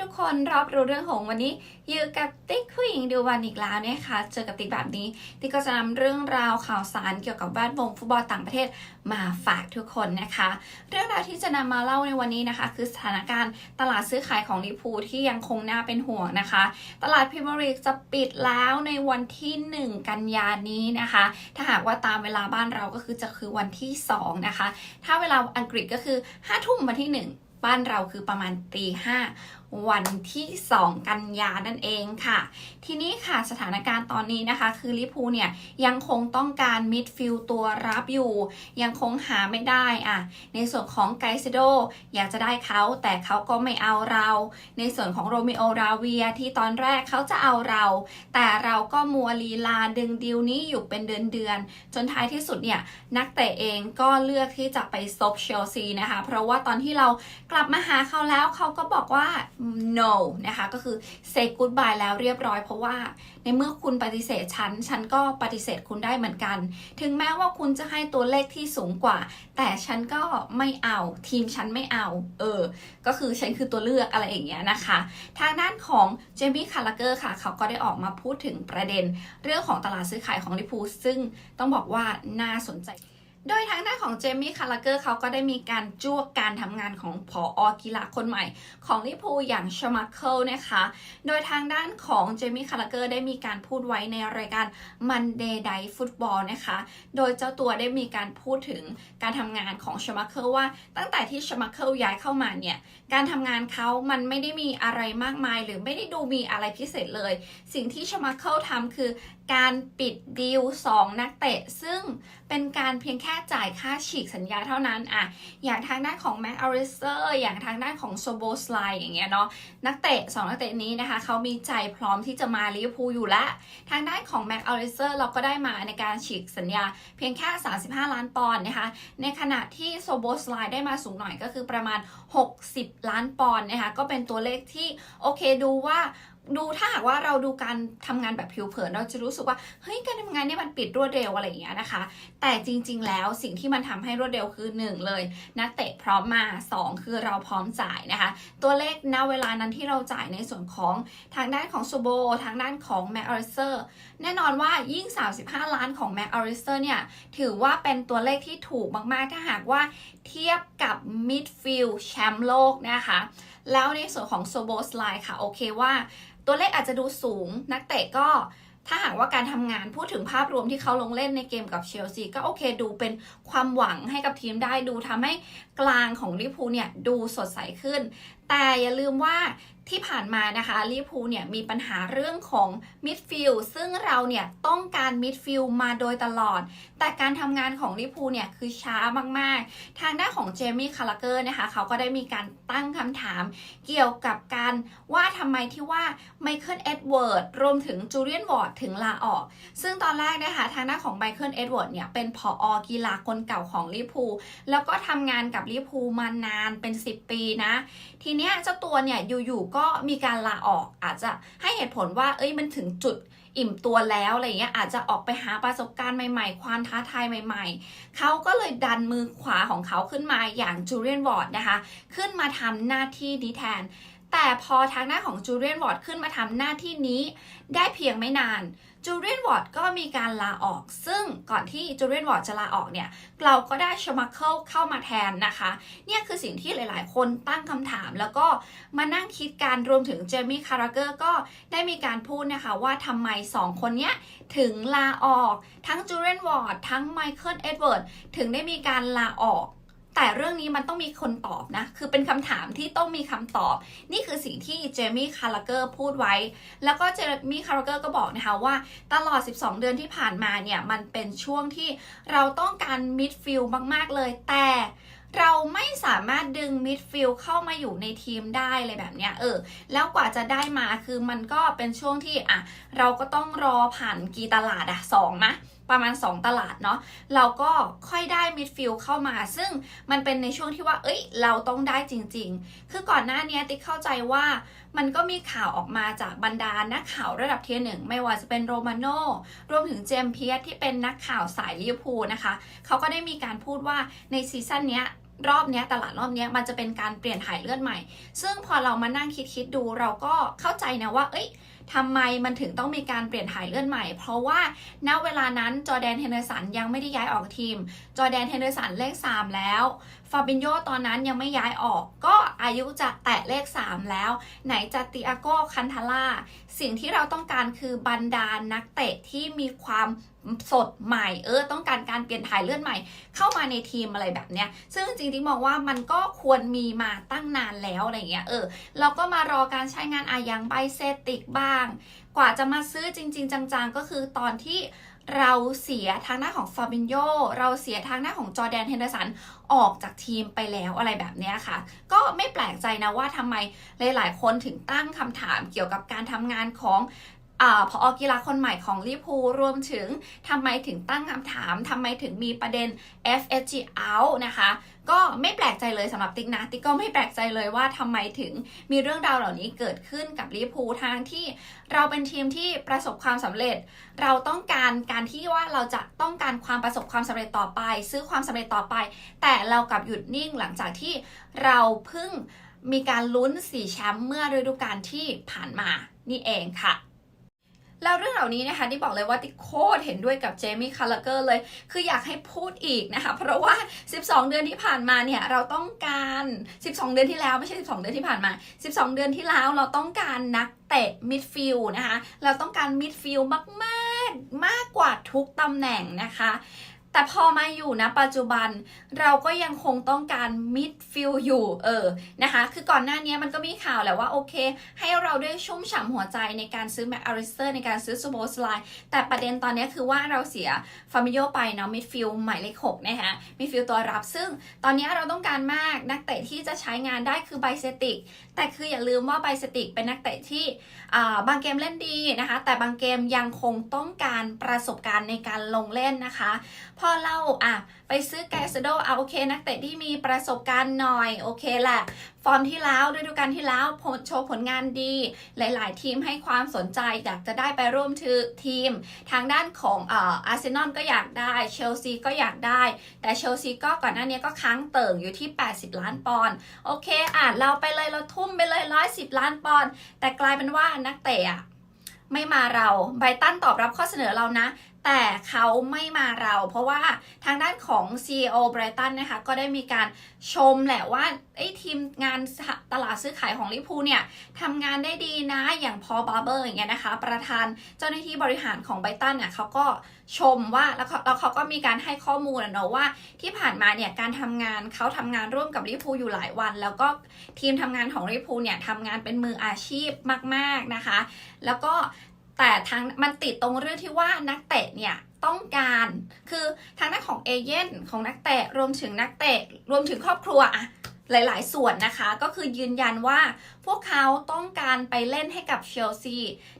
ทุกคนรับรู้เรื่องของวันนี้อยู่กับติ๊กผู้หญิงดูวันอีกแล้วเนี่ยค่ะเจอกับติ๊กแบบนี้ติ๊กก็จะนำเรื่องราวข่าวสารเกี่ยวกับแวดวงฟุตบอลต่างประเทศมาฝากทุกคนนะคะ เรื่องราวที่จะนำมาเล่าในวันนี้นะคะ คือสถานการณ์ตลาดซื้อขายของลิพูที่ยังคงน่าเป็นห่วงนะคะ ตลาดพรีเมียร์ลีกจะปิดแล้วในวันที่ 1 กันยานี้นะคะ ถ้าหากว่าตามเวลาบ้านเราก็คือจะคือวันที่ 2 นะคะ ถ้าเวลาอังกฤษก็คือ5ทุ่มวันที่ 1บ้านเราคือประมาณตีห้า วันที่ 2 กันยานั่นเองค่ะ ทีนี้ค่ะสถานการณ์ตอนนี้นะคะ คือลิพูเนี่ยยังคงต้องการมิดฟิลตัวรับอยู่ ยังคงหาไม่ได้อะในส่วนของไกซิโดอยากจะได้เขาแต่เขาก็ไม่เอาเรา ในส่วนของโรมิโอราเวียที่ตอนแรกเขาจะเอาเรา แต่เราก็มัวลีลาดึงดีลนี้อยู่เป็นเดือนเดือนๆจนท้ายที่สุดเนี่ยนักเตะเองก็เลือกที่จะไปซบเชลซีนะคะ เพราะว่าตอนที่เรากลับมาหาเขาแล้วเขาก็บอกว่า no นะคะก็คือ say goodbye แล้วเรียบร้อย เพราะว่าในเมื่อคุณปฏิเสธฉัน ฉันก็ปฏิเสธคุณได้เหมือนกัน ถึงแม้ว่าคุณจะให้ตัวเลขที่สูงกว่า แต่ฉันก็ไม่เอาทีมฉันไม่เอา เออ ก็คือฉันคือตัวเลือกอะไรอย่างเงี้ยนะคะ ทางด้านของเจมี่คาร์ลเกอร์ค่ะ เขาก็ได้ออกมาพูดถึงประเด็น เรื่องของตลาดซื้อขายของลิพูซึ่งต้องบอกว่าน่าสนใจ โดยทางด้านของเจมี่คาร์ลเกอร์เขาก็ได้มีการจ้วกการทำงานของผออกีฬาคนใหม่ของลิพูอย่างชมาเคิลนะคะ โดยทางด้านของเจมี่คาร์ลเกอร์ได้มีการพูดไว้ในรายการ Monday Night Football นะคะ โดยเจ้าตัวได้มีการพูดถึงการทำงานของชมาเคิลว่า ตั้งแต่ที่ชมาเคิลย้ายเข้ามาเนี่ย การทำงานเขามันไม่ได้มีอะไรมากมาย หรือไม่ได้ดูมีอะไรพิเศษเลย สิ่งที่ชมาเคิลทำคือ การปิดดีล2นักเตะ ซึ่งเป็นการเพียงแค่จ่ายค่าฉีกสัญญาเท่านั้นอะอย่างทางด้านของแม็กอาริเซอร์อย่างทางด้านของโซโบสไลอย่างเงี้ยเนาะนักเตะ 2 นักเตะนี้นะคะเขามีใจพร้อมที่จะมาลิเวอร์พูลอยู่แล้วทางด้านของแม็กอาริเซอร์เราก็ได้มาในการฉีกสัญญาเพียงแค่ 35 ล้านปอนด์นะคะในขณะที่โซโบสไลได้มาสูงหน่อยก็คือประมาณ 60 ล้านปอนด์นะคะก็เป็นตัวเลขที่โอเคดูว่า ดูถ้าหากว่าเราดูการทำงานแบบผิวเผินเราจะรู้สึกว่าเฮ้ยการทำงานเนี่ยมันปิดรวดเร็วอะไรอย่างเงี้ยนะคะ แต่จริง ๆ แล้วสิ่งที่มันทำให้รวดเร็วคือ 1 เลย นักเตะพร้อมมา 2 คือเราพร้อมจ่ายนะคะ ตัวเลขณเวลานั้นที่เราจ่ายในส่วนของทางด้านของซูโบทางด้านของแม็กอริเซอร์แน่นอนว่ายิ่ง 35 ล้านของแม็กอริเซอร์เนี่ยถือว่าเป็นตัวเลขที่ถูกมากๆถ้าหากว่าเทียบกับมิดฟิลด์แชมป์โลกนะคะ แล้วในส่วนของโซโบสไลค่ะ โอเคว่าตัวเลขอาจจะดูสูง นักเตะก็ถ้าหากว่าการทำงานพูดถึงภาพรวมที่เขาลงเล่นในเกมกับเชลซีก็โอเคดูเป็นความหวังให้กับทีมได้ดูทำให้กลางของลิพูเนี่ยดูสดใสขึ้น แต่อย่าลืมว่าที่ผ่านมานะคะลิเวอร์พูลเนี่ยมีปัญหาเรื่องของมิดฟิลด์ซึ่งเราเนี่ยต้องการมิดฟิลด์มาโดยตลอด แต่การทำงานของลิเวอร์พูลเนี่ยคือช้ามากๆ ทางด้านของเจมี่คาร์ลเกอร์นะคะเขาก็ได้มีการตั้งคำถามเกี่ยวกับการว่าทำไมที่ว่าไมเคิลเอ็ดเวิร์ดรวมถึงจูเลียนวอร์ดถึงลาออก ซึ่งตอนแรกนะคะทางด้านของไมเคิลเอ็ดเวิร์ดเนี่ยเป็นผออกีฬาคนเก่าของลิเวอร์พูลแล้วก็ทำงานกับลิเวอร์พูลมานานเป็น 10 ปีนะทีเนี้ยเจ้าตัวเนี่ยอยู่ๆก็มีการลาออกอาจจะให้เหตุผลว่า เอ้ยมันถึงจุดอิ่มตัวแล้วอะไรเงี้ยอาจจะออกไปหาประสบการณ์ใหม่ๆ ความท้าทายใหม่ๆ เขาก็เลยดันมือขวาของเขาขึ้นมาอย่างจูเลียนวอร์ดนะคะ ขึ้นมาทำหน้าที่นี้แทน แต่พอทางหน้าของจูเลียนวอร์ดขึ้นมาทำหน้าที่นี้ ได้เพียงไม่นาน จูเลียนวอร์ดก็มีการลาออก ซึ่งก่อนที่จูเลียนวอร์ดจะลาออกเนี่ย เราก็ได้ชมาเคิลเข้ามาแทนนะคะ เนี่ยคือสิ่งที่หลายๆ คนตั้งคำถาม แล้วก็มานั่งคิดการรวมถึงเจมี่คาราเกอร์ก็ได้มีการพูดนะคะว่าทำไม 2 คนเนี้ยถึงลาออก ทั้งจูเลียนวอร์ดทั้งไมเคิลเอ็ดเวิร์ดถึงได้มีการลาออก แต่เรื่องนี้มันต้องมีคนตอบนะ คือเป็นคำถามที่ต้องมีคำตอบ นี่คือสิ่งที่เจมี่คาร์ลเกอร์พูดไว้ แล้วก็เจมี่คาร์ลเกอร์ก็บอกนะคะว่า ตลอด 12 เดือนที่ผ่านมาเนี่ย มันเป็นช่วงที่เราต้องการมิดฟิลด์มาก ๆ เลย แต่เราไม่สามารถดึงมิดฟิลเข้ามาอยู่ในทีมได้เลยแบบเนี้ยเออ แล้วกว่าจะได้มาคือมันก็เป็นช่วงที่อะเราก็ต้องรอผ่านกี่ตลาดอะสองมะ ประมาณ 2 ตลาดเนาะเราก็ค่อยได้มิดฟิลด์เข้ามา ซึ่งมันเป็นในช่วงที่ว่า เอ้ย เราต้องได้จริง ๆ คือก่อนหน้านี้ติ๊กเข้าใจว่ามันก็มีข่าวออกมาจากบรรดานักข่าวระดับเทียร์หนึ่ง ไม่ว่าจะเป็นโรมาโนรวมถึงเจมส์เพียสที่เป็นนักข่าวสายลิเวอร์พูลนะคะ เขาก็ได้มีการพูดว่าในซีซั่นเนี้ยรอบนี้ตลาดรอบนี้มันจะเป็นการเปลี่ยนถ่ายเลือดใหม่ ซึ่งพอเรามานั่งคิดคิดๆดูเราก็เข้าใจนะว่า เอ้ย ทำไมมันถึงต้องมีการเปลี่ยนถ่ายเลือดใหม่ เพราะว่าณเวลานั้นจอแดนเฮนเดอร์สันยังไม่ได้ย้ายออกทีม จอแดนเฮนเดอร์สันเลข 3 แล้วฟาบินโยตอนนั้นยังไม่ย้ายออกก็อายุจะแตะเลข 3 แล้ว ไหนจะติอาโกคันทาร่าสิ่งที่เราต้องการคือบรรดานักเตะที่มีความสดใหม่เออต้องการการเปลี่ยนถ่ายเลือดใหม่ เข้ามาในทีมอะไรแบบเนี้ย ซึ่งจริงๆมองว่ามันก็ควรมีมาตั้งนานแล้วอะไรเงี้ยเออเราก็มารอการใช้งานอายังไบเซติกบ้าง กว่าจะมาซื้อจริง ๆ จังๆ ก็คือตอนที่เราเสียทางหน้าของฟาบินโยเราเสียทางหน้าของจอแดนเฮนเดอร์สันออกจากทีมไปแล้วอะไรแบบเนี้ยค่ะ ก็ไม่แปลกใจนะว่าทำไมหลายๆ คนถึงตั้งคำถามเกี่ยวกับการทำงานของ พออกีฬาคนใหม่ของลิพูรวมถึงทำไมถึงตั้งคำถามทำไมถึงมีประเด็น FSG out นะคะก็ไม่แปลกใจเลยสำหรับติ๊กนะติ๊กก็ไม่แปลกใจเลยว่าทำไมถึงมีเรื่องราวเหล่านี้เกิดขึ้นกับลิพูทางที่เราเป็นทีมที่ประสบความสำเร็จ เราต้องการการที่ว่าเราจะต้องการความประสบความสำเร็จต่อไป ซื้อความสำเร็จต่อไป แต่เรากลับหยุดนิ่งหลังจากที่เราเพิ่งมีการลุ้นสี่แชมป์เมื่อฤดูกาลที่ผ่านมานี่เองค่ะ แล้วเรื่องเหล่านี้นะคะที่บอกเลยว่าติ๊กโคตรเห็นด้วยกับเจมี่คาร์ลเกอร์เลย คืออยากให้พูดอีกนะคะ เพราะว่า 12 เดือนที่ผ่านมาเนี่ยเราต้องการ 12 เดือนที่แล้วไม่ใช่ 12 เดือนที่ผ่านมา 12 เดือนที่แล้วเราต้องการนักเตะมิดฟิลนะคะ เราต้องการมิดฟิลมากๆ มากกว่าทุกตำแหน่งนะคะ แต่พอมาอยู่นะปัจจุบันเราก็ยังคงต้องการมิดฟิลอยู่เออนะคะ คือก่อนหน้านี้มันก็มีข่าวแหละว่าโอเค ให้เราได้ชุ่มฉ่ำหัวใจในการซื้อแมคอาริสเตอร์ในการซื้อซูโบสไลแต่ประเด็นตอนนี้คือว่าเราเสียฟามิโยไปเนาะมิดฟิลหมายเลข6นะคะมิดฟิลตัวรับซึ่งตอนนี้เราต้องการมากนักเตะที่จะใช้งานได้คือไบเซติก แต่คืออย่าลืมว่าไบสติกเป็นนักเตะที่บางเกมเล่นดีนะคะ แต่บางเกมยังคงต้องการประสบการณ์ในการลงเล่นนะคะ พอเราอะไปซื้อแกสโดเอาโอเค นักเตะที่มีประสบการณ์หน่อยโอเคแหละฟอร์มที่แล้วฤดูกาลที่แล้วผลโชว์ผลงานดี หลาย ๆ ทีมให้ความสนใจอยากจะได้ไปร่วมทือทีม ทางด้านของอาร์เซนอลก็อยากได้เชลซีก็อยากได้ แต่เชลซีก็ก่อนหน้านี้ก็ค้างเติ่งอยู่ที่ 80 ล้านปอนด์โอเคอะเราไปเลยเราทุ่มไปเลย 110 ล้านปอนด์แต่กลายเป็นว่านักเตะไม่มาเราไบตันตอบรับข้อเสนอเรานะ แต่เขาไม่มาเรา เพราะว่าทางด้านของ CEO ไบรตันนะคะ ก็ได้มีการชมแหละว่าไอ้ทีมงานตลาดซื้อขายของลิพูเนี่ยทำงานได้ดีนะอย่างพอบาร์เบอร์อย่างเงี้ยนะคะ ประธานเจ้าหน้าที่บริหารของไบรตันเนี่ยเขาก็ชมว่าแล้วเขาแล้วเขาก็มีการให้ข้อมูลนะเนอะว่าที่ผ่านมาเนี่ยการทำงานเขาทำงานร่วมกับลิพูอยู่หลายวัน แล้วก็ทีมทำงานของลิพูเนี่ยทำงานเป็นมืออาชีพมาก ๆนะคะ แล้วก็ แต่ทางมันติดตรงเรื่องที่ว่านักเตะเนี่ยต้องการคือทางด้านของเอเย่นของนักเตะรวมถึงนักเตะรวมถึงครอบครัวอะหลายๆ ส่วนนะคะ ก็คือยืนยันว่าพวกเขาต้องการไปเล่นให้กับเชลซี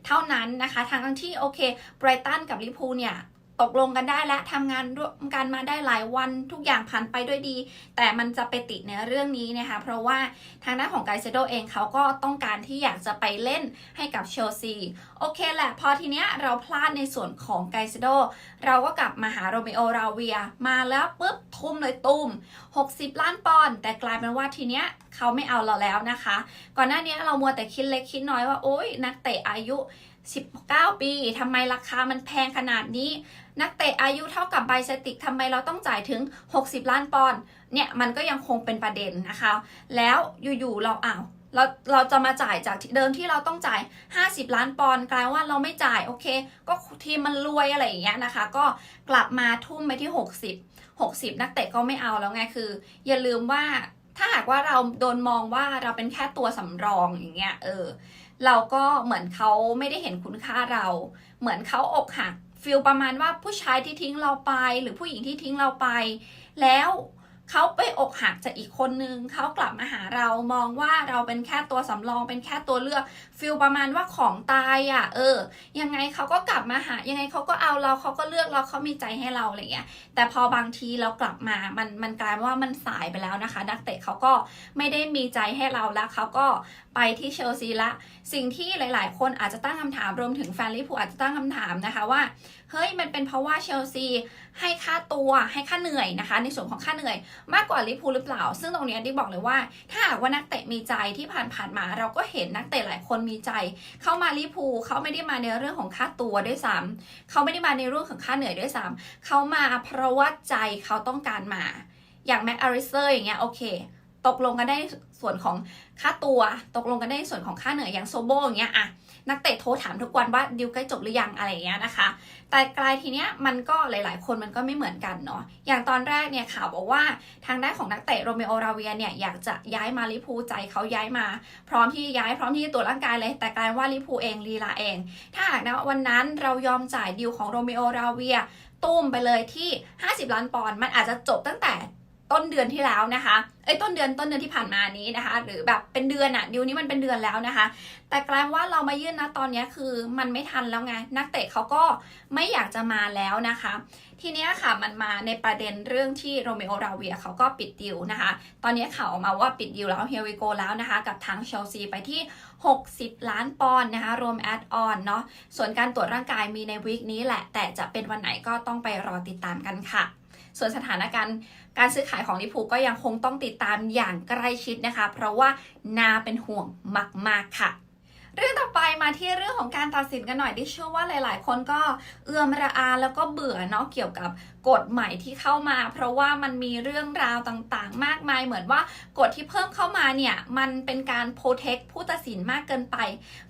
เท่านั้นนะคะทางที่โอเคไบรตันกับลิพูเนี่ย ตกลงกันได้และทำงานร่วมกันมาได้หลายวันทุกอย่างผ่านไปด้วยดี แต่มันจะไปติดในเรื่องนี้นะคะ เพราะว่าทางด้านของไกเซโดเองเขาก็ต้องการที่อยากจะไปเล่นให้กับเชลซี โอเคแหละ พอทีเนี้ยเราพลาดในส่วนของไกเซโดเราก็กลับมาหาโรเมโอราเวียมาแล้วปุ๊บทุ่มเลยตุ้ม 60 ล้านปอนด์แต่กลายเป็นว่าทีเนี้ยเขาไม่เอาเราแล้วนะคะ ก่อนหน้านี้เรามัวแต่คิดเล็กคิดน้อยว่าโอ๊ยนักเตะอายุ 19 ปีทำไมราคามันแพงขนาดนี้ นักเตะอายุเท่ากับไบเซติกทำไมเราต้องจ่ายถึง 60 ล้านปอนด์เนี่ยมันก็ยังคงเป็นประเด็นนะคะ แล้วอยู่ๆเราอ้าวเราเราจะมาจ่ายจากเดิมที่เราต้องจ่าย 50 ล้านปอนด์กลายว่าเราไม่จ่ายโอเค ก็ทีมมันรวยอะไรอย่างเงี้ยนะคะ ก็กลับมาทุ่มไปที่ 60 60 นักเตะก็ไม่เอาแล้วไงคือ อย่าลืมว่าถ้าหากว่าเราโดนมองว่าเราเป็นแค่ตัวสำรองอย่างเงี้ยเออ เราก็เหมือนเขาไม่ได้เห็นคุณค่าเรา เหมือนเขาอกหักฟิลประมาณว่าผู้ชายที่ทิ้งเราไป หรือผู้หญิงที่ทิ้งเราไป แล้ว เขาไปอกหักจากอีกคนนึงเขากลับมาหาเรามองว่าเราเป็นแค่ตัวสำรอง เป็นแค่ตัวเลือกฟีลประมาณว่าของตายอะ เออ ยังไงเขาก็กลับมาหา ยังไงเขาก็เอาเราเขาก็เลือกเราเขามีใจให้เราอะไรเงี้ย แต่พอบางทีเรากลับมา มันมันกลายว่ามันสายไปแล้วนะคะ นักเตะเขาก็ไม่ได้มีใจให้เราแล้วเขาก็ไปที่เชลซีละ สิ่งที่หลาย ๆ คนอาจจะตั้งคำถามรวมถึงแฟนลิเวอร์พูลอาจจะตั้งคำถามนะคะว่า เฮ้ยมันเป็นเพราะว่าเชลซีให้ค่าตัวให้ค่าเหนื่อยนะคะ ในส่วนของค่าเหนื่อยมากกว่าลิพูลหรือเปล่า ซึ่งตรงนี้ดิบอกเลยว่า ถ้าหากว่านักเตะมีใจที่ผ่านๆมา เราก็เห็นนักเตะหลายคนมีใจ เข้ามาลิพูเขาไม่ได้มาในเรื่องของค่าตัวด้วยซ้ำเขาไม่ได้มาในเรื่องของค่าเหนื่อยด้วยซ้ำเขามาเพราะว่าใจเขาต้องการมา อย่างแม็กอาริเซอร์อย่างเงี้ยโอเค ตกลงกันได้ส่วนของค่าตัว ตกลงกันได้ส่วนของค่าเหนื่อยอย่างโซโบอย่างเงี้ยอะนักเตะโทรถามทุกวันว่าดิวใกล้จบหรือยังอะไรเงี้ยนะคะ แต่กลายทีเนี้ยมันก็หลาย ๆ คนมันก็ไม่เหมือนกันเนาะอย่างตอนแรกเนี่ยข่าวบอกว่าทางด้านของนักเตะโรเมโอราเวียเนี่ยอยากจะย้ายมาลิพูใจเขาย้ายมา พร้อมที่ย้ายพร้อมที่จะตรวจร่างกายเลย แต่กลายว่าลิพูเองลีลาเอง ถ้าหากนะวันนั้นเรายอมจ่ายดิวของโรเมโอราเวียตุ้มไปเลยที่ 50 ล้านปอนด์มันอาจจะจบตั้งแต่ ต้นเดือนที่แล้วนะคะเอ้ต้นเดือนต้นเดือนที่ผ่านมานี้นะคะ หรือแบบเป็นเดือนอะดิวนี้มันเป็นเดือนแล้วนะคะ แต่กลายว่าเรามายื่นนะตอนนี้คือมันไม่ทันแล้วไงนักเตะเขาก็ไม่อยากจะมาแล้วนะคะ ทีนี้ค่ะมันมาในประเด็นเรื่องที่โรเมโอราเวียเขาก็ปิดดิวนะคะ ตอนนี้ข่าวออกมาว่าปิดดิวแล้วเฮวิโกแล้วนะคะ กับทางเชลซีไปที่ 60 ล้านปอนด์นะคะรวมแอดออนเนาะส่วนการตรวจร่างกายมีในวีคนี้แหละ แต่จะเป็นวันไหนก็ต้องไปรอติดตามกันค่ะ ส่วนสถานการณ์ การซื้อขายของลิพูก็ยังคงต้องติดตามอย่างใกล้ชิดนะคะ เพราะว่านาเป็นห่วงมาก ๆ ค่ะเรื่องต่อไปมาที่เรื่องของการตัดสินกันหน่อยที่เชื่อว่าหลาย ๆ คนก็เอื้อมระอาแล้วก็เบื่อเนาะเกี่ยวกับกฎใหม่ที่เข้ามา เพราะว่ามันมีเรื่องราวต่างๆ มากมายเหมือนว่ากฎที่เพิ่มเข้ามาเนี่ยมันเป็นการโปรเทคผู้ตัดสินมากเกินไป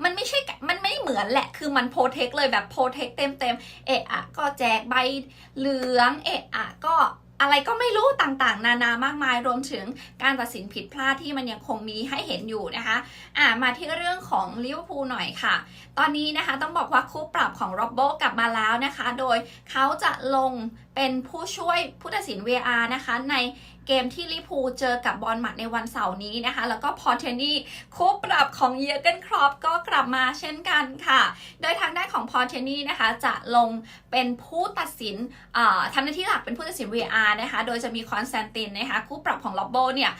มันไม่ใช่มันไม่เหมือนแหละคือมันโปรเทคเลยแบบโปรเทคเต็มๆเอะอะก็แจกใบเหลืองเอะอะก็ อะไรก็ไม่รู้ต่างๆ นานามากมายรวมถึงการตัดสินผิดพลาดที่มันยังคงมีให้เห็นอยู่นะคะอ่ามาที่เรื่องของลิเวอร์พูลหน่อยค่ะ ตอนนี้นะคะต้องบอกว่าคู่ปรับของโรบโบกลับมาแล้วนะคะ โดยเขาจะลงเป็นผู้ช่วยผู้ตัดสิน VR นะคะในเกมที่ลิพูเจอกับบอลหมัดในวันเสาร์นี้นะคะ แล้วก็พอเทนี่คู่ปรับของเยอร์เกนครอปก็กลับมาเช่นกันค่ะ โดยทางด้านของพอเทนี่นะคะจะลงเป็นผู้ตัดสินทำหน้าที่หลักเป็นผู้ตัดสิน VR นะคะ โดยจะมีคอนสแตนตินนะคะคู่ปรับของล็อบโบเนี่ย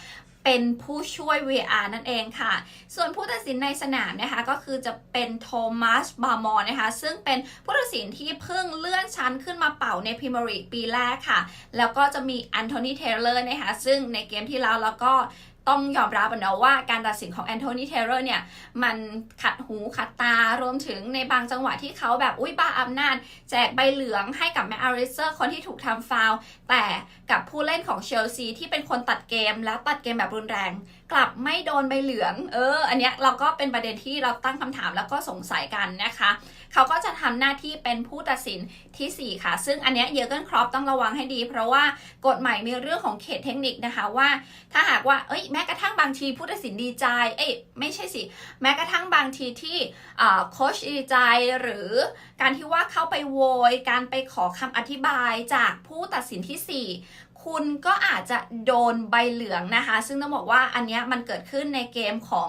เป็นผู้ช่วย VR นั่นเองค่ะ ส่วนผู้ตัดสินในสนามนะคะก็คือจะเป็นโทมัส บาร์มอนนะคะ ซึ่งเป็นผู้ตัดสินที่เพิ่งเลื่อนชั้นขึ้นมาเป่าในพรีเมียร์ลีกปีแรกค่ะ แล้วก็จะมีแอนโทนี เทเลอร์นะคะ ซึ่งในเกมที่แล้วแล้วก็ ต้องยอมรับนะว่าการตัดสินของแอนโทนีเทเลอร์เนี่ย มันขัดหูขัดตารวมถึงในบางจังหวะที่เขาแบบอุ้ยบ้าอำนาจ แจกใบเหลืองให้กับแมอาริเซอร์คนที่ถูกทำฟาวแต่กับผู้เล่นของเชลซีที่เป็นคนตัดเกมแล้วตัดเกมแบบรุนแรง กลับไม่โดนใบเหลือง เออ อันเนี้ยเราก็เป็นประเด็นที่เราตั้งคำถามแล้วก็สงสัยกันนะคะ เขาก็จะทำหน้าที่เป็นผู้ตัดสินทีสี่ 4 ค่ะ ซึ่งอันเนี้ยเยอร์เกนครอปต้องระวังให้ดี เพราะว่ากฎใหม่มีเรื่องของเขตเทคนิคนะคะว่า ถ้าหากว่า เอ้ย แม้กระทั่งบางทีผู้ตัดสินดีใจ เอ้ย ไม่ใช่สิ แม้กระทั่งบางทีที่โค้ชดีใจหรือการที่ว่าเข้าไปโวย การไปขอคำอธิบายจากผู้ตัดสินที่ 4 คุณก็อาจจะโดนใบเหลืองนะคะ ซึ่งต้องบอกว่าอันนี้มันเกิดขึ้นในเกมของ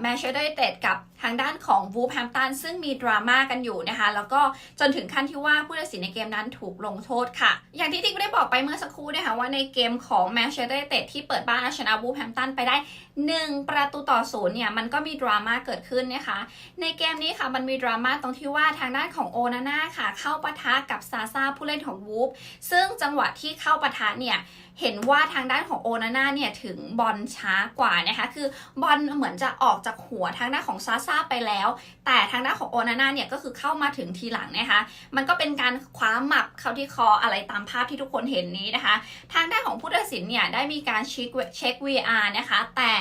แมนเชสเตอร์ยูไนเต็ดกับทางด้านของวูฟแฮมตันซึ่งมีดราม่ากันอยู่นะคะ แล้วก็จนถึงขั้นที่ว่าผู้ตัดสินในเกมนั้นถูกลงโทษค่ะ อย่างที่ติ๊กได้บอกไปเมื่อสักครู่นะคะว่าในเกมของแมนเชสเตอร์ยูไนเต็ดที่เปิดบ้านเอาชนะวูฟแฮมตันไปได้ 1 ประตูต่อศูนย์เนี่ยมันก็มีดราม่าเกิดขึ้นนะคะ ในเกมนี้ค่ะมันมีดราม่าตรงที่ว่าทางด้านของโอนาน่าค่ะ เข้าปะทะกับซาซาผู้เล่นของวูฟซึ่งจังหวะที่เข้าปะทะเนี่ยเห็นว่าทางด้านของโอนาน่าเนี่ยถึงบอลช้ากว่านะคะคือบอลเหมือนจะออกจากหัวทางด้านของซาซาไปแล้ว แต่ทางด้านของโอนาน่าเนี่ยก็คือเข้ามาถึงทีหลังนะคะ มันก็เป็นการคว้าหมับเข้าที่คออะไรตามภาพที่ทุกคนเห็นนี้นะคะ ทางด้านของผู้ตัดสินเนี่ยได้มีการเช็คเช็ค VR นะคะ แต่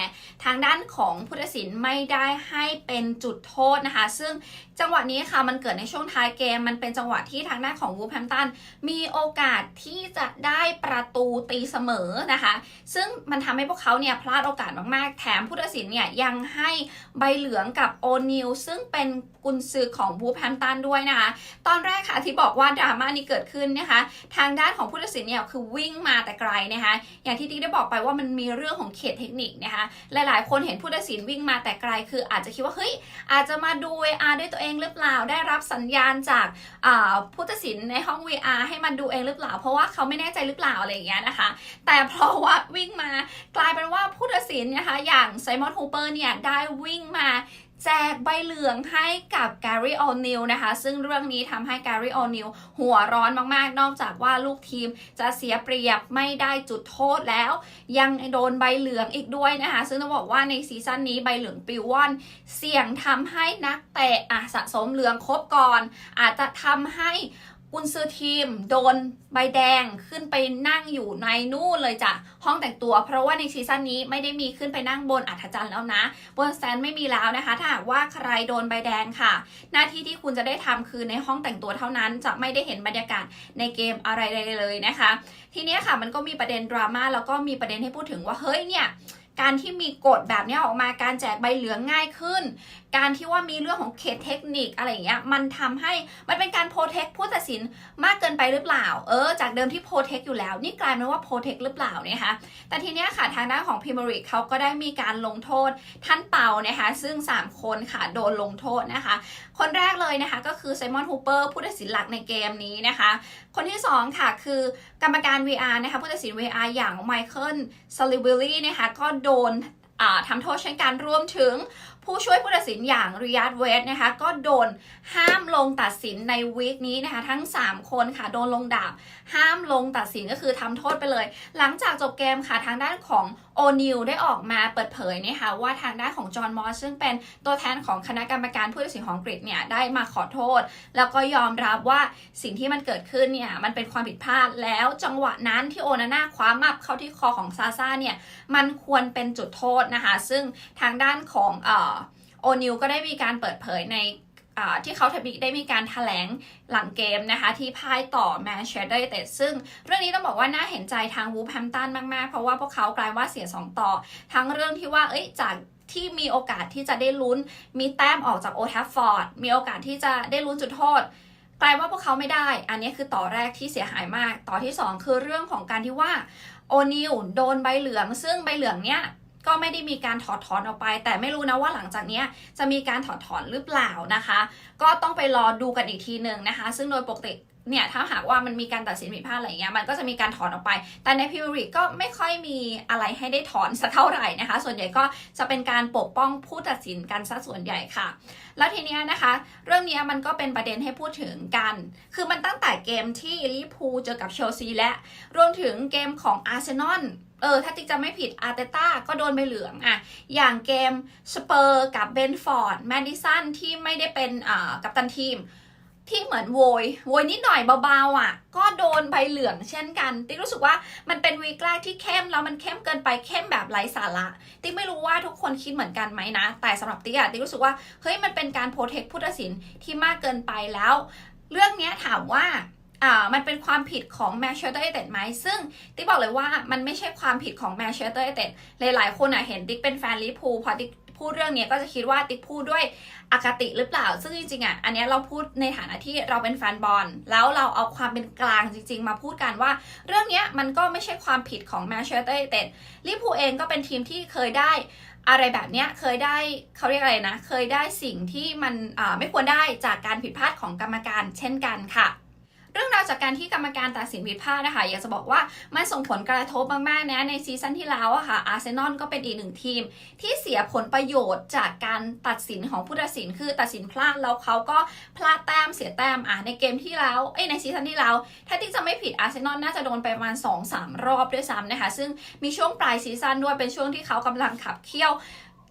ทางด้านของผู้ตัดสินไม่ได้ให้เป็นจุดโทษนะคะ ซึ่งจังหวะนี้ค่ะมันเกิดในช่วงท้ายเกม มันเป็นจังหวะที่ทางด้านของวูฟแฮมตันมีโอกาสที่จะได้ประตูตีเสมอนะคะ ซึ่งมันทำให้พวกเขาเนี่ยพลาดโอกาสมากๆ แถมผู้ตัดสินเนี่ยยังให้ใบเหลืองกับโอนิลซึ่งเป็นกุนซือของวูแฮมตันด้วยนะคะ ตอนแรกค่ะที่บอกว่าดราม่านี้เกิดขึ้นนะคะ ทางด้านของผู้ตัดสินเนี่ยคือวิ่งมาแต่ไกลนะคะ อย่างที่ติ๊กได้บอกไปว่ามันมีเรื่องของเขตเทคนิคนะคะ หลายๆ คนเห็นผู้ตัดสินวิ่งมาแต่ไกล คืออาจจะคิดว่าเฮ้ยอาจจะมาดู VR ด้วยตัวเองหรือเปล่า ได้รับสัญญาณจากผู้ตัดสินในห้อง VR ให้มันดูเองหรือเปล่า เพราะว่าเขาไม่แน่ใจหรือเปล่าอะไรอย่างเงี้ยนะคะแต่เพราะว่าวิ่งมากลายเป็นว่าผู้ตัดสินนะคะ อย่างไซมอนฮูเปอร์เนี่ยได้วิ่งมาแจกใบเหลืองให้กับแกรี่โอนิลนะคะ ซึ่งเรื่องนี้ทำให้แกรี่โอนิลหัวร้อนมากๆ นอกจากว่าลูกทีมจะเสียเปรียบไม่ได้จุดโทษแล้ว ยังโดนใบเหลืองอีกด้วยนะคะ ซึ่งต้องบอกว่าในซีซั่นนี้ใบเหลืองปิวว่อน เสี่ยงทำให้นักเตะอะสะสมเหลืองครบก่อน อาจจะทำให้ กุนซือทีม โดนใบแดงขึ้นไปนั่งอยู่ในนู่นเลยจ้ะห้องแต่งตัว เพราะว่าในซีซั่นนี้ไม่ได้มีขึ้นไปนั่งบนอัฐจันทร์แล้วนะ บนสแตนไม่มีแล้วนะคะ ถ้าหากว่าใครโดนใบแดงค่ะ หน้าที่ที่คุณจะได้ทำคือในห้องแต่งตัวเท่านั้นจะไม่ได้เห็นบรรยากาศในเกมอะไรเลยนะคะ ทีนี้ค่ะมันก็มีประเด็นดราม่าแล้วก็มีประเด็นให้พูดถึงว่าเฮ้ยเนี่ยการที่มีกฎแบบนี้ออกมาการแจกใบเหลืองง่ายขึ้น การที่ว่ามีเรื่องของเขตเทคนิคอะไรอย่างเงี้ยมันทำให้มันเป็นการโปรเทคผู้ตัดสินมากเกินไปหรือเปล่า เออ จากเดิมที่โปรเทคอยู่แล้ว นี่กลายเป็นว่าโปรเทคหรือเปล่านะคะแต่ทีเนี้ยค่ะทางด้านของพิมริกเขาก็ได้มีการลงโทษท่านเปานะคะ ซึ่ง 3 คนค่ะโดนลงโทษนะคะ คนแรกเลยนะคะก็คือไซมอนฮูเปอร์ผู้ตัดสินหลักในเกมนี้นะคะ คนที่ 2 ค่ะ คือกรรมการ VR นะคะผู้ตัดสิน VR อย่างไมเคิลซาลิวิลลี่นะคะก็โดนทำโทษเช่นกันรวมถึง ผู้ช่วยผู้ตัดสินอย่างริยัตเวสนะคะก็โดนห้ามลงตัดสินในวีคนี้นะคะทั้ง 3 คนค่ะโดนลงดาบ ห้ามลงตัดสินก็คือทำโทษไปเลย หลังจากจบเกมค่ะทางด้านของโอนิลได้ออกมาเปิดเผยนะคะว่าทางด้านของจอห์นมอสซึ่งเป็นตัวแทนของคณะกรรมการผู้ตัดสินของอังกรีฑเนี่ยได้มาขอโทษ แล้วก็ยอมรับว่าสิ่งที่มันเกิดขึ้นเนี่ยมันเป็นความผิดพลาดแล้วจังหวะนั้นที่โอนาน่าคว้ามับเข้าที่คอของซาซ่าเนี่ยมันควรเป็นจุดโทษนะคะ ซึ่งทางด้านของเอ่อโอนิลก็ได้มีการเปิดเผยใน ที่เขาทบิได้มีการถแถลงหลังเกมนะคะ ที่พ่ายต่อแมนเชสเตอร์ยูไนเต็ดซึ่งเรื่องนี้ต้องบอกว่าน่าเห็นใจทางวูฟแฮมตันมาก ๆ เพราะว่าพวกเขากลายว่าเสีย 2 ต่อ ทั้งเรื่องที่ว่าเอ้ยจากที่มีโอกาสที่จะได้ลุ้น มีแต้มออกจากโอทัฟฟอร์ดมีโอกาสที่จะได้ลุ้นจุดโทษกลายว่าพวกเขาไม่ได้ อันนี้คือต่อแรกที่เสียหายมาก ต่อที่ 2 คือเรื่องของการที่ว่าโอนิลโดนใบเหลือง ซึ่งใบเหลืองเนี้ย ก็ไม่ได้มีการถอดถอนออกไป แต่ไม่รู้นะว่าหลังจากนี้จะมีการถอดถอนหรือเปล่านะคะ ก็ต้องไปรอดูกันอีกทีหนึ่งนะคะ ซึ่งโดยปกติเนี่ยถ้าหากว่ามันมีการตัดสินผิดพลาดอะไรเงี้ยมันก็จะมีการถอนออกไป แต่ในพิมริกก็ไม่ค่อยมีอะไรให้ได้ถอนสักเท่าไหร่นะคะ ส่วนใหญ่ก็จะเป็นการปกป้องผู้ตัดสินกันซะส่วนใหญ่ค่ะ แล้วทีเนี้ยนะคะ เรื่องนี้มันก็เป็นประเด็นให้พูดถึงกัน คือมันตั้งแต่เกมที่ลิพูเจอกับเชลซีและรวมถึงเกมของอาร์เซนอล เออถ้าติ๊กจะไม่ผิดอาร์เตต้าก็โดนใบเหลืองอะอย่างเกมสเปอร์กับเบนฟอร์ดแมดิสันที่ไม่ได้เป็นอ่ากัปตันทีม ที่เหมือนโวยโวยนิดหน่อยเบาๆอะ ก็โดนใบเหลืองเช่นกัน ติ๊กรู้สึกว่ามันเป็นวีคแรกที่เข้มแล้วมันเข้มเกินไปเข้มแบบไร้สาระ ติ๊กไม่รู้ว่าทุกคนคิดเหมือนกันไหมนะ แต่สำหรับติ๊กอะติ๊กรู้สึกว่าเฮ้ยมันเป็นการโปรเทคผู้ตัดสินที่มากเกินไปแล้ว เรื่องเนี้ยถามว่า อ่ามันเป็นความผิดของแมนเชสเตอร์ยูไนเต็ดไหมซึ่งติ๊กบอกเลยว่ามันไม่ใช่ความผิดของแมนเชสเตอร์ยูไนเต็ดหลายๆคนอะเห็นติ๊กเป็นแฟนลิเวอร์พูลพอติ๊กพูดเรื่องนี้ก็จะคิดว่าติ๊กพูดด้วยอคติหรือเปล่า ซึ่งจริงๆอะอันนี้เราพูดในฐานะที่เราเป็นแฟนบอลแล้วเราเอาความเป็นกลางจริง ๆ มาพูดกันว่า เรื่องนี้มันก็ไม่ใช่ความผิดของแมนเชสเตอร์ยูไนเต็ดลิเวอร์พูเองก็เป็นทีมที่เคยได้อะไรแบบเนี้ยเคยได้เขาเรียกอะไรนะ เคยได้สิ่งที่มันไม่ควรได้จากการผิดพลาดของกรรมการเช่นกันค่ะ เรื่องราวจากการที่กรรมการตัดสินผิดพลาดนะคะอยากจะบอกว่ามันส่งผลกระทบมากๆนะในซีซั่นที่แล้วอะค่ะอาร์เซนอลก็เป็นอีกหนึ่งทีม ที่เสียผลประโยชน์จากการตัดสินของผู้ตัดสินคือตัดสินพลาดแล้วเขาก็พลาดแต้มเสียแต้มอะในเกมที่แล้วเอ้ในซีซั่นที่แล้วถ้าที่จะไม่ผิดอาร์เซนอลน่าจะโดนไปประมาณ2-3 รอบด้วยซ้ำนะคะ ซึ่งมีช่วงปลายซีซั่นด้วยเป็นช่วงที่เขากำลังขับเคี่ยว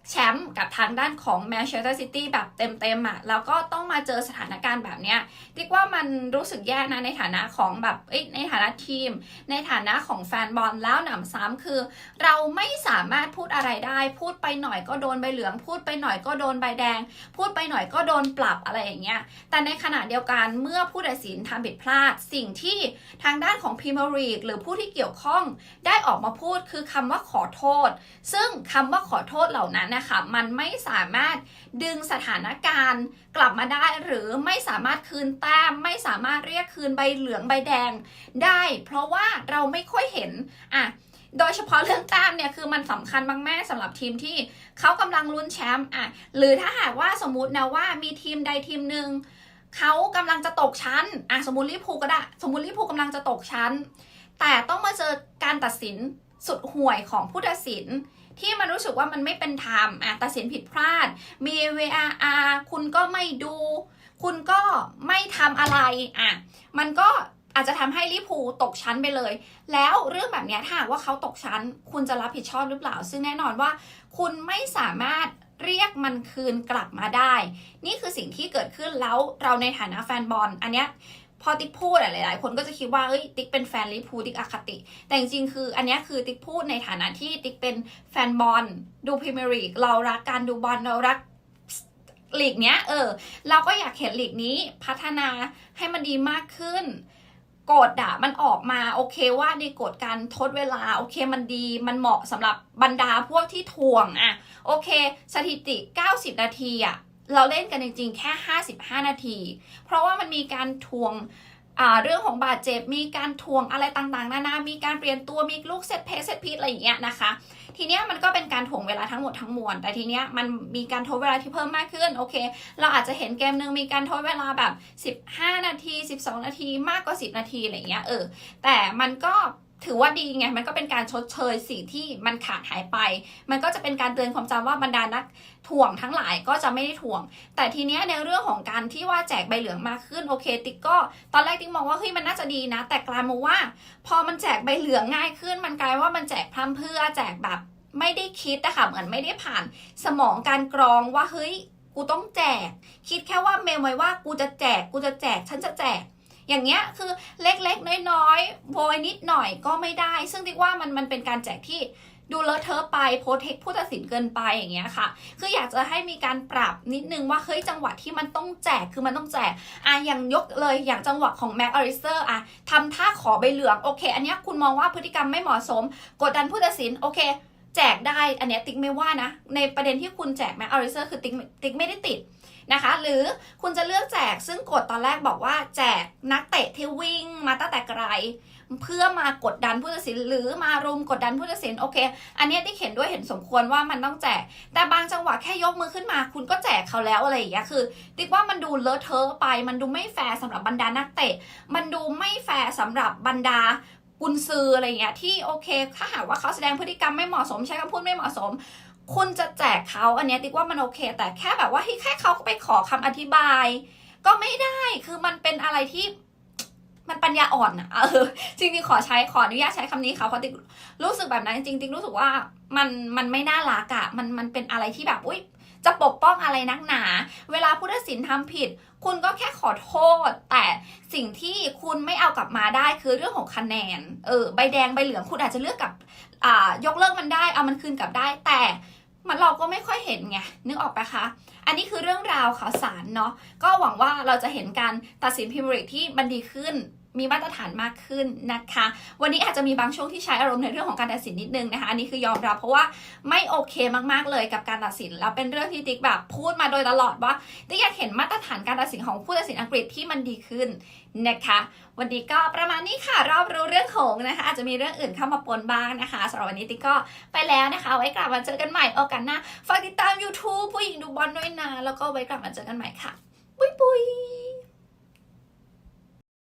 แชมป์กับทางด้านของแมนเชสเตอร์ซิตี้แบบเต็มๆอะแล้วก็ต้องมาเจอสถานการณ์แบบเนี้ยติ๊กว่ามันรู้สึกแย่นะในฐานะของแบบในฐานะทีม ในฐานะของแฟนบอลแล้วหนำซ้ำคือ เราไม่สามารถพูดอะไรได้ พูดไปหน่อยก็โดนใบเหลือง พูดไปหน่อยก็โดนใบแดง พูดไปหน่อยก็โดนปรับอะไรอย่างเงี้ยแต่ในขณะเดียวกันเมื่อผู้ตัดสินทำผิดพลาด สิ่งที่ทางด้านของพรีเมียร์ลีกหรือผู้ที่เกี่ยวข้องได้ออกมาพูดคือคำว่าขอโทษ ซึ่งคำว่าขอโทษเหล่านั้นนะคะมันไม่สามารถดึงสถานการณ์กลับมาได้หรือไม่สามารถคืนแต้มไม่สามารถเรียกคืนใบเหลืองใบแดงได้ เพราะว่าเราไม่ค่อยเห็นอะโดยเฉพาะเรื่องแต้มเนี่ยคือมันสำคัญมากๆสำหรับทีมที่เขากำลังลุ้นแชมป์อะหรือถ้าหากว่าสมมตินะว่ามีทีมใดทีมหนึ่งเขากำลังจะตกชั้นอะสมมติลิพูก็ได้ สมมติลิเวอร์พูลกำลังจะตกชั้น แต่ต้องมาเจอการตัดสิน สุดห่วยของผู้ตัดสิน ที่มันรู้สึกว่ามันไม่เป็นธรรมอะตัดสินผิดพลาด มี VAR คุณก็ไม่ดู คุณก็ไม่ทำอะไรอะมันก็อาจจะทำให้ลิพูตกชั้นไปเลย แล้วเรื่องแบบนี้ถ้าหากว่าเขาตกชั้น คุณจะรับผิดชอบหรือเปล่า ซึ่งแน่นอนว่า คุณไม่สามารถเรียกมันคืนกลับมาได้ นี่คือสิ่งที่เกิดขึ้นแล้วเราในฐานะแฟนบอล อันเนี้ย พอติ๊กพูดอะหลายๆ คนก็จะคิดว่าเอ้ยติ๊กเป็นแฟนลิเวอร์พูติ๊กอคติ แต่จริงๆคือ อันนี้คือติ๊กพูดในฐานะที่ติ๊กเป็นแฟนบอลดูพรีเมียร์ลีกเรารักการดูบอลเรารักลีกเนี้ยเออ เราก็อยากเห็นลีกนี้พัฒนาให้มันดีมากขึ้นกฎอะมันออกมาโอเคว่าในกฎการทดเวลาโอเคมันดีมันเหมาะสำหรับบรรดาพวกที่ทวงอะโอเค สถิติ 90 นาทีอะ เราเล่นกันจริงๆ แค่ 55 นาที เพราะว่ามันมีการทวงเรื่องของบาดเจ็บ มีการทวงอะไรต่างๆ นานา มีการเปลี่ยนตัว มีลูกเซตเพสเซตพีทอะไรอย่างเงี้ยนะคะ ทีเนี้ยมันก็เป็นการถ่วงเวลาทั้งหมดทั้งมวล แต่ทีเนี้ยมันมีการทดเวลาที่เพิ่มมากขึ้น โอเค เราอาจจะเห็นเกมหนึ่งมีการทดเวลาแบบ 15 นาที 12 นาที มากกว่า 10 นาทีอะไรอย่างเงี้ย เออ แต่มันก็ ถือว่าดีไงมันก็เป็นการชดเชยสิ่งที่มันขาดหายไป มันก็จะเป็นการเตือนความจำว่าบรรดานักถ่วงทั้งหลายก็จะไม่ได้ถ่วง แต่ทีเนี้ยในเรื่องของการที่ว่าแจกใบเหลืองมากขึ้นโอเค ติ๊กก็ตอนแรกติ๊กมองว่าเฮ้ยมันน่าจะดีนะ แต่กลายมาว่า พอมันแจกใบเหลืองง่ายขึ้น มันกลายว่ามันแจกพร่ำเพรื่อแจกแบบไม่ได้คิดอะคะเหมือนไม่ได้ผ่านสมองการกรองว่าเฮ้ยกูต้องแจก คิดแค่ว่าเมมไว้ว่ากูจะแจกกูจะแจกฉันจะแจก อย่างเงี้ยคือเล็กๆ น้อยๆโวยนิดหน่อยก็ไม่ได้ ซึ่งติ๊กว่ามันมันเป็นการแจกที่ดูเลอะเทอะไปโพเทคผู้ตัดสินเกินไปอย่างเงี้ยค่ะ คืออยากจะให้มีการปรับนิดนึงว่าเฮ้ยจังหวะที่มันต้องแจกคือมันต้องแจกอะอย่างยกเลยอย่างจังหวะของแม็กอริสเตอร์อะทำท่าขอใบเหลืองโอเค อันเนี้ยคุณมองว่าพฤติกรรมไม่เหมาะสม กดดันผู้ตัดสินโอเค แจกได้อันเนี้ยติ๊กไม่ว่านะ ในประเด็นที่คุณแจกแม็กอริสเตอร์คือติ๊กติ๊กไม่ได้ติด นะคะ หรือคุณจะเลือกแจกซึ่งกฎตอนแรกบอกว่าแจกนักเตะที่วิ่งมาตั้งแต่ไกลเพื่อมากดดันผู้ตัดสินหรือมารุมกดดันผู้ตัดสินโอเค อันนี้ที่เห็นด้วยเห็นสมควรว่ามันต้องแจก แต่บางจังหวะแค่ยกมือขึ้นมา คุณก็แจกเขาแล้วอะไรอย่างเงี้ยคือ ติ๊กว่ามันดูเลอะเทอะไป มันดูไม่แฟร์สำหรับบรรดานักเตะ มันดูไม่แฟร์สำหรับบรรดากุนซืออะไรอย่างเงี้ยที่โอเค ถ้าหากว่าเขาแสดงพฤติกรรมไม่เหมาะสมใช้คำพูดไม่เหมาะสม คุณจะแจกเขาอันนี้ติ๊กว่ามันโอเค แต่แค่แบบว่าเฮ้แค่เขาไปขอคำอธิบาย ก็ไม่ได้คือมันเป็นอะไรที่มันปัญญาอ่อนอะเออจริงๆขอใช้ขออนุญาตใช้คำนี้เขาเพราะติ๊กรู้สึกแบบนั้นจริงๆติ๊กรู้สึกว่ามันมันไม่น่ารักอะมันมันเป็นอะไรที่แบบอุ้ยจะปกป้องอะไรนักหนา เวลาผู้ตัดสินทำผิด คุณก็แค่ขอโทษ แต่สิ่งที่คุณไม่เอากลับมาได้คือเรื่องของคะแนน เออ ใบแดงใบเหลืองคุณอาจจะเลือกกับ อ่า ยกเลิกมันได้ เอามันคืนกลับได้ แต่ มันเราก็ไม่ค่อยเห็นไงนึกออกไปคะ อันนี้คือเรื่องราวข่าวสารเนาะก็หวังว่าเราจะเห็นการตัดสินพรีเมียร์ลีกที่มันดีขึ้นมีมาตรฐานมากขึ้นนะคะ วันนี้อาจจะมีบางช่วงที่ใช้อารมณ์ในเรื่องของการตัดสินนิดนึงนะคะ อันนี้คือยอมรับเพราะว่าไม่โอเคมากๆเลยกับการตัดสิน แล้วเป็นเรื่องที่ติ๊กแบบพูดมาโดยตลอดว่าติ๊กอยากเห็นมาตรฐานการตัดสินของผู้ตัดสินอังกฤษที่มันดีขึ้น นะคะวันนี้ก็ประมาณนี้ค่ะรอบรู้เรื่องโขงนะคะ อาจจะมีเรื่องอื่นเข้ามาปนบ้างนะคะสำหรับวันนี้ติ๊กก็ไปแล้วนะคะ ไว้กลับมาเจอกันใหม่โอกาสหน้าฝากติดตาม YouTube ผู้หญิงดูบอลด้วยนะแล้วก็ไว้กลับมาเจอกันใหม่ค่ะ ปุ้ยปุ้ย